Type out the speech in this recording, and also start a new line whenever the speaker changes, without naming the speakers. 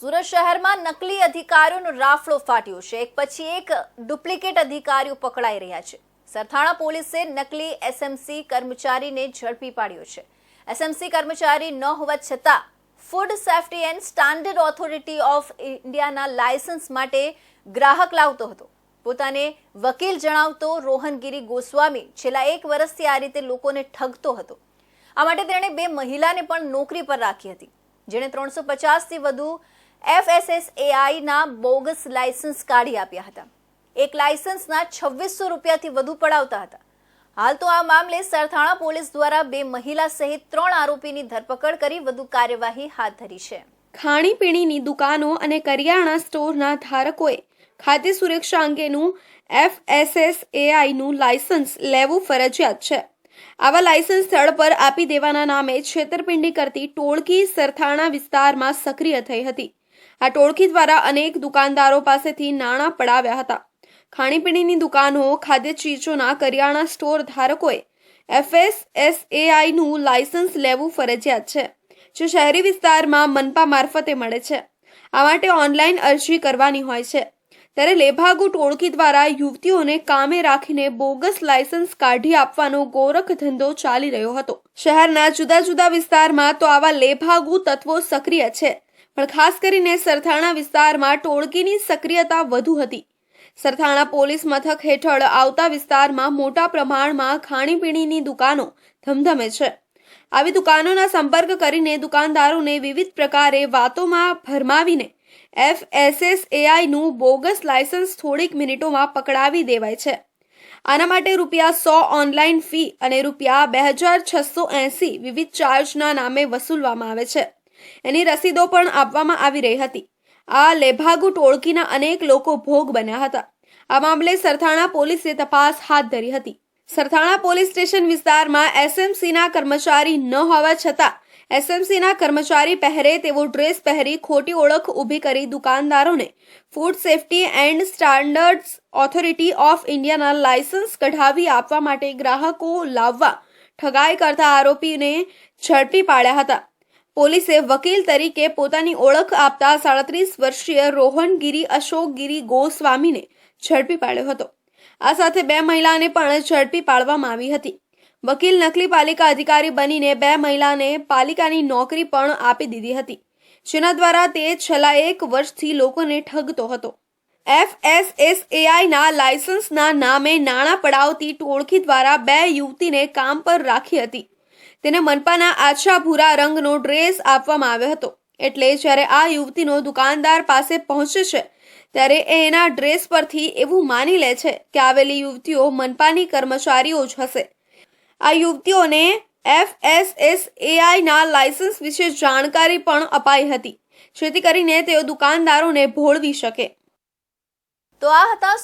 સુરત શહેરમાં નકલી અધિકારીઓનો રાફડો ફાટ્યો છે. એક પછી એક ડુપ્લિકેટ અધિકારીઓ પકડાઈ રહ્યા છે. સરથાણા પોલીસે નકલી એસએમસી કર્મચારીને ઝડપી પાડ્યો છે. એસએમસી કર્મચારી ન હોવા છતાં food safety and standard authority of ઇન્ડિયાના લાયસન્સ માટે ગ્રાહક લાવતો હતો. પોતાને વકીલ જણાવતો રોહનગીરી ગોસ્વામી છેલ્લા એક વર્ષથી આ રીતે લોકોને ઠગતો હતો. આ માટે તેણે બે મહિલાને પણ નોકરી પર રાખી હતી. જેણે ત્રણસો પચાસથી વધુ એફએસએસએઆઈના બોગસ લાયસન્સ કાઢી આપ્યા હતા. એક લાયસન્સના છવ્વીસો રૂપિયાથી વધુ પડાવતા હતા. હાલ તો આ મામલે સરથાણા પોલીસ દ્વારા બે મહિલા સહિત ત્રણ આરોપીની ધરપકડ કરી વધુ કાર્યવાહી હાથ ધરી છે.
ખાણીપીણીની દુકાનો અને કરિયાણા સ્ટોરના ધારકોએ ખાદ્ય સુરક્ષા અંગેનું એફએસએસએઆઈનું લાયસન્સ લેવું ફરજિયાત છે. આવા લાયસન્સ સ્થળ પર આપી દેવાના નામે છેતરપિંડી કરતી ટોળકી સરથાણા વિસ્તારમાં સક્રિય થઈ હતી. આ ટોળકી દ્વારા અનેક દુકાનદારો પાસેથી નાણાં પડાવ્યા હતા. ખાણીપીણીની દુકાનો, ખાદ્ય ચીજોના કરિયાણા સ્ટોર ધારકોએ એફએસએસએઆઈનું લાયસન્સ લેવું ફરજિયાત છે, જે શહેરી વિસ્તારમાં મનપા મારફતે મળે છે. આ માટે ઓનલાઈન અરજી કરવાની હોય છે. ત્યારે લેભાગુ ટોળકી દ્વારા યુવતીઓને કામે રાખીને બોગસ લાયસન્સ કાઢી આપવાનો ગોરખ ધંધો ચાલી રહ્યો હતો. શહેરના જુદા જુદા વિસ્તારમાં તો આવા લેભાગુ તત્વો સક્રિય છે. પણ ખાસ કરીને સરથાણા વિસ્તારમાં ટોળકીની સક્રિયતા વધુ હતી. સરથાણા પોલીસ મથક હેઠળ આવતા વિસ્તારમાં મોટા પ્રમાણમાં ખાણીપીણીની દુકાનો ધમધમે છે. આવી દુકાનોના સંપર્ક કરીને દુકાનદારોને વિવિધ પ્રકારે વાતોમાં ભરમાવીને એફએસએસએઆઈનું બોગસ લાયસન્સ થોડીક મિનિટોમાં પકડાવી દેવાય છે. આના માટે રૂપિયા સો ઓનલાઈન ફી અને રૂપિયા બે હજાર છસો એંસી વિવિધ ચાર્જના નામે વસૂલવામાં આવે છે. એની રસીદો પણ આપવામાં આવી રહી હતી. આ લેભાગુ ટોળકીના અનેક લોકો ભોગ બન્યા હતા. આ મામલે સરથાણા પોલીસે તપાસ હાથ ધરી હતી. સરથાણા પોલીસ સ્ટેશન વિસ્તારમાં એસએમસીના કર્મચારી ન હોવા છતાં એસએમસીના કર્મચારી પહેરે તેવો ડ્રેસ પહેરી ખોટી ઓળખ ઊભી કરી દુકાનદારોને food safety and standards authority of ઇન્ડિયાના લાયસન્સ કઢાવી આપવા માટે ગ્રાહકો લાવવા ઠગાઈ કરતા આરોપીને ઝડપી પાડ્યા હતા. પોલીસે વકીલ તરીકે પોતાની ઓળખ આપતા સાડત્રીસ વર્ષીય રોહનગીરી અશોકગીરી ગોસ્વામીને ઝડપી પાડ્યો હતો. આ સાથે બે મહિલાને પણ ઝડપી પાડવામાં આવી હતી. વકીલ નકલી પાલિકા અધિકારી બનીને બે મહિલાને પાલિકાની નોકરી પણ આપી દીધી હતી. જેના દ્વારા તે છેલ્લા એક વર્ષથી લોકોને ઠગતો હતો. એફએસએસએઆઈના લાયસન્સના નામે નાણાં પડાવતી ટોળકી દ્વારા બે યુવતીને કામ પર રાખી હતી. તેને મનપાના આછા ભૂરા રંગનો ડ્રેસ આપવામાં આવ્યો હતો. એટલે જ્યારે આ યુવતીનો દુકાનદાર પાસે પહોંચે છે, ત્યારે એના ડ્રેસ પરથી એવું માની લે છે કે આવેલી યુવતીઓ મનપાની કર્મચારીઓ જ હશે. આ યુવતીઓને એફએસએસએઆઈના લાયસન્સ વિશે જાણકારી પણ અપાઈ હતી. જેથી કરીને તેઓ દુકાનદારોને ભોળવી શકે.
તો આ હતા